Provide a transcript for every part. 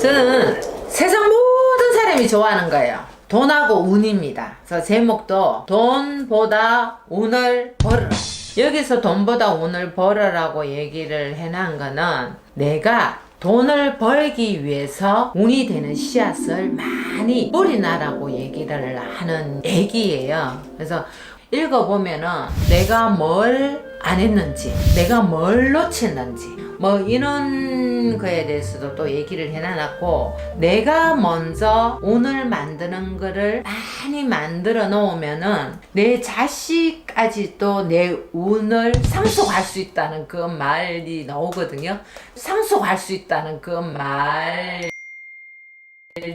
저는 세상 모든 사람이 좋아하는 거예요. 돈하고 운입니다. 그래서 제목도 돈보다 운을 벌어라. 여기서 돈보다 운을 벌어라고 얘기를 해놓은 거는 내가 돈을 벌기 위해서 운이 되는 씨앗을 많이 뿌리나라고 얘기를 하는 얘기예요. 그래서 읽어보면은 내가 뭘 안 했는지, 내가 뭘 놓쳤는지, 뭐 이런 거에 대해서도 또 얘기를 해놔놨고, 내가 먼저 운을 만드는 거를 많이 만들어 놓으면은 내 자식까지도 내 운을 상속할 수 있다는 그 말이 나오거든요. 상속할 수 있다는 그 말.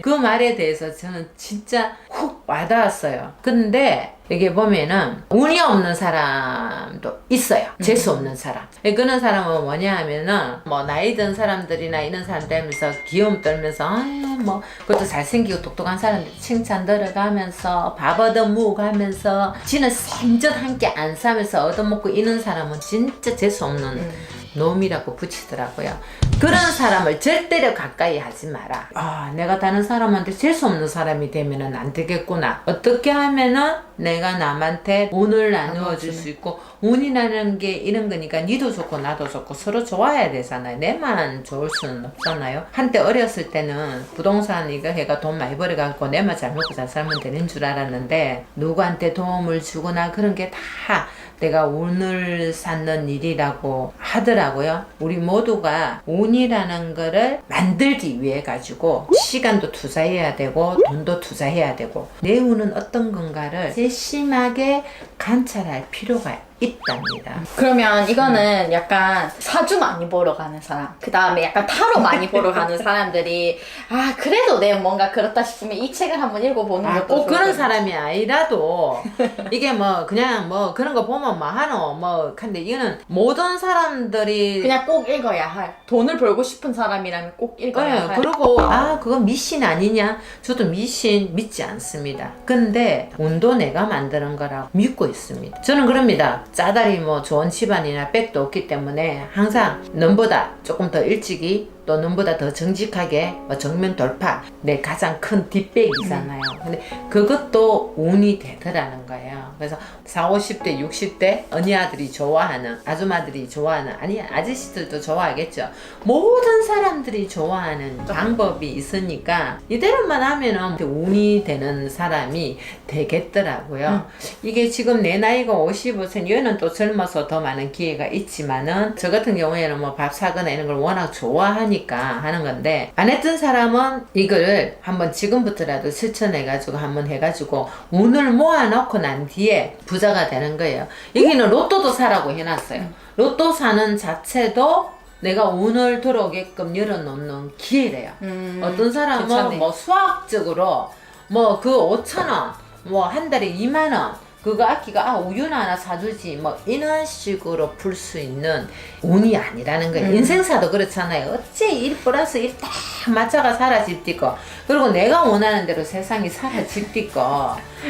그 말에 대해서 저는 진짜 훅 와닿았어요. 근데 여기 보면은 운이 없는 사람도 있어요. 재수 없는 사람. 그런 사람은 뭐냐 하면은 뭐 나이 든 사람들이나 이런 사람 되면서 귀여움 떨면서 아유 뭐 그것도 잘생기고 똑똑한 사람들 칭찬 들어가면서 밥 얻어먹고 하면서 지는 생전 한끼안 사면서 얻어먹고 이런 사람은 진짜 재수 없는 놈이라고 붙이더라고요. 그런 사람을 절대로 가까이 하지 마라. 아, 내가 다른 사람한테 재수 없는 사람이 되면은 안 되겠구나. 어떻게 하면은 내가 남한테 운을 나누어 줄 수 있고 운이라는 게 이런 거니까 니도 좋고 나도 좋고 서로 좋아야 되잖아요. 내만 좋을 수는 없잖아요. 한때 어렸을 때는 부동산 이거 해가 돈 많이 벌어갖고 내만 잘 먹고 잘 살면 되는 줄 알았는데 누구한테 도움을 주거나 그런 게 다 내가 운을 쌓는 일이라고 하더라고요. 우리 모두가 운이라는 거를 만들기 위해 가지고 시간도 투자해야 되고 돈도 투자해야 되고 내 운은 어떤 건가를 세 심하게 관찰할 필요가 있답니다. 그러면 이거는 약간 사주 많이 보러 가는 사람, 그 다음에 약간 타로 많이 보러 가는 사람들이 아 그래도 내 뭔가 그렇다 싶으면 이 책을 한번 읽어보는 아, 것도 꼭 그런 사람이 아니라도 이게 뭐 그냥 뭐 그런 거 보면 뭐 하노 뭐 근데 이거는 모든 사람들이 그냥 꼭 읽어야 할 돈을 벌고 싶은 사람이라면 꼭 읽어야 네, 할 그리고 아 그거 미신 아니냐? 저도 미신 믿지 않습니다. 근데 운도 내가 만드는 거라고 믿고 있습니다. 저는 그럽니다. 짜다리 뭐 좋은 집안이나 백도 없기 때문에 항상 넘보다 조금 더 일찍이 또 넘보다 더 정직하게 뭐 정면 돌파 내 가장 큰 뒷백이잖아요. 근데 그것도 운이 되더라는 거예요. 그래서 4, 50대, 60대 언니아들이 좋아하는 아줌마들이 좋아하는 아니 아저씨들도 좋아하겠죠. 모든 사람들이 좋아하는 방법이 있으니까 이대로만 하면은 운이 되는 사람이 되겠더라고요. 이게 지금 내 나이가 55세, 얘는 또 젊어서 더 많은 기회가 있지만은 저 같은 경우에는 뭐 밥 사거나 이런 걸 워낙 좋아하니 까 하는 건데 안 했던 사람은 이거를 한번 지금부터라도 실천해가지고 한번 해가지고 운을 모아놓고 난 뒤에 부자가 되는 거예요. 여기는 로또도 사라고 해놨어요. 로또 사는 자체도 내가 운을 들어오게끔 열어놓는 기회래요. 음, 어떤 사람은 괜찮네. 뭐 수학적으로 뭐 그 5천 원, 뭐 한 달에 2만 원, 그거 아끼가 아 우유나 하나 사주지 뭐 이런 식으로 풀 수 있는 운이 아니라는 거예요. 음. 인생사도 그렇잖아요. 어째 1 플러스 1딱 맞춰가 사라집디고 그리고 내가 원하는 대로 세상이 사라집디고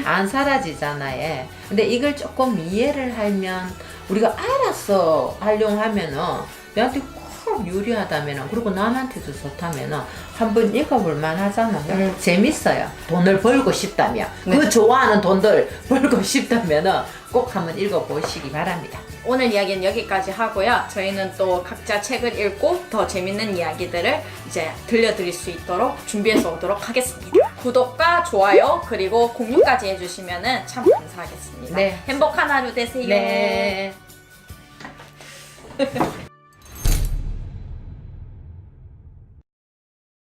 안 사라지잖아요. 근데 이걸 조금 이해를 하면 우리가 알아서 활용하면은 내한테 꼭 유리하다면은 그리고 남한테도 좋다면은 한번 읽어볼 만하잖아요. 음. 재밌어요. 돈을 벌고 싶다면 네. 그 좋아하는 돈들 벌고 싶다면은 꼭 한번 읽어보시기 바랍니다. 오늘 이야기는 여기까지 하고요. 저희는 또 각자 책을 읽고 더 재밌는 이야기들을 이제 들려드릴 수 있도록 준비해서 오도록 하겠습니다. 구독과 좋아요 그리고 공유까지 해주시면 참 감사하겠습니다. 네. 행복한 하루 되세요. 네.